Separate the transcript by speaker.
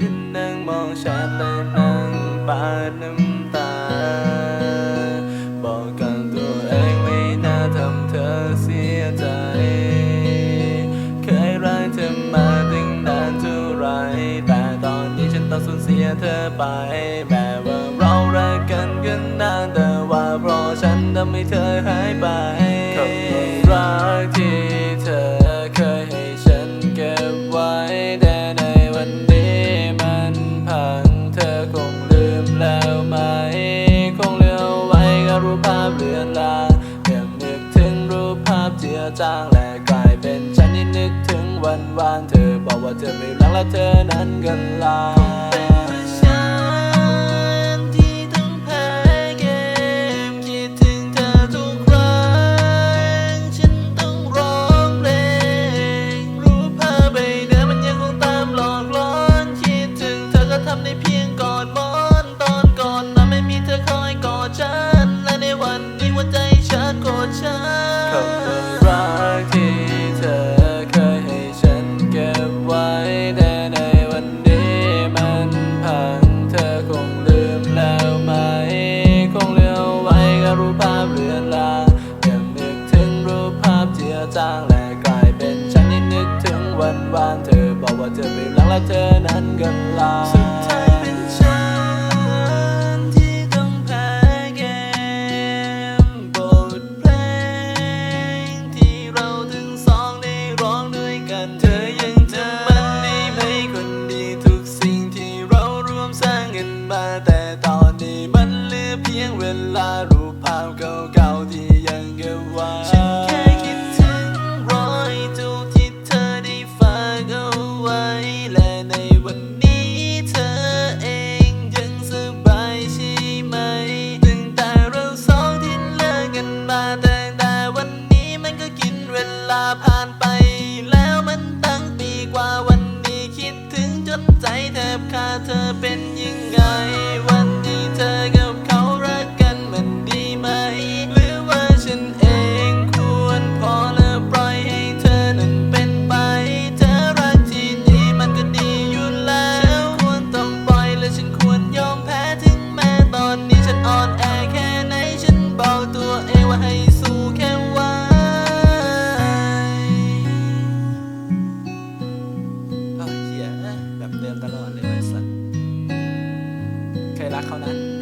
Speaker 1: ฉันนั่งมองชาแต่นั่งปาดน้ำตา บอกกับตัวเองไม่น่าทำเธอเสียใจ เคยรักเธอมาตั้งนานเท่าไร แต่ตอนนี้ฉันต้องสูญเสียเธอไปแบบ จือจางและกลายเป็นฉันที่นึกถึงวันวานเธอบอกว่าเธอไม่รักและเธอนั้นกันลา จือจางและกลายเป็นฉันที่นึกถึงวันวานเธอ บอกว่าเธอไม่รักและเธอนั้นกันลาสุดท้ายเป็นฉันที่ต้องแพ้เกมบทเพลงที่เราทั้งสองได้ร้องด้วยกัน เธอยังจำมันได้ไหมคนดีทุกสิ่งที่เรารวมสร้างกันมา แต่ตอนนี้มันเหลือเพียงเวลารูปภาพเก่าๆที่ยังเก็บไว้ ถึงจนใจแทบขาดเธอเป็น เอ้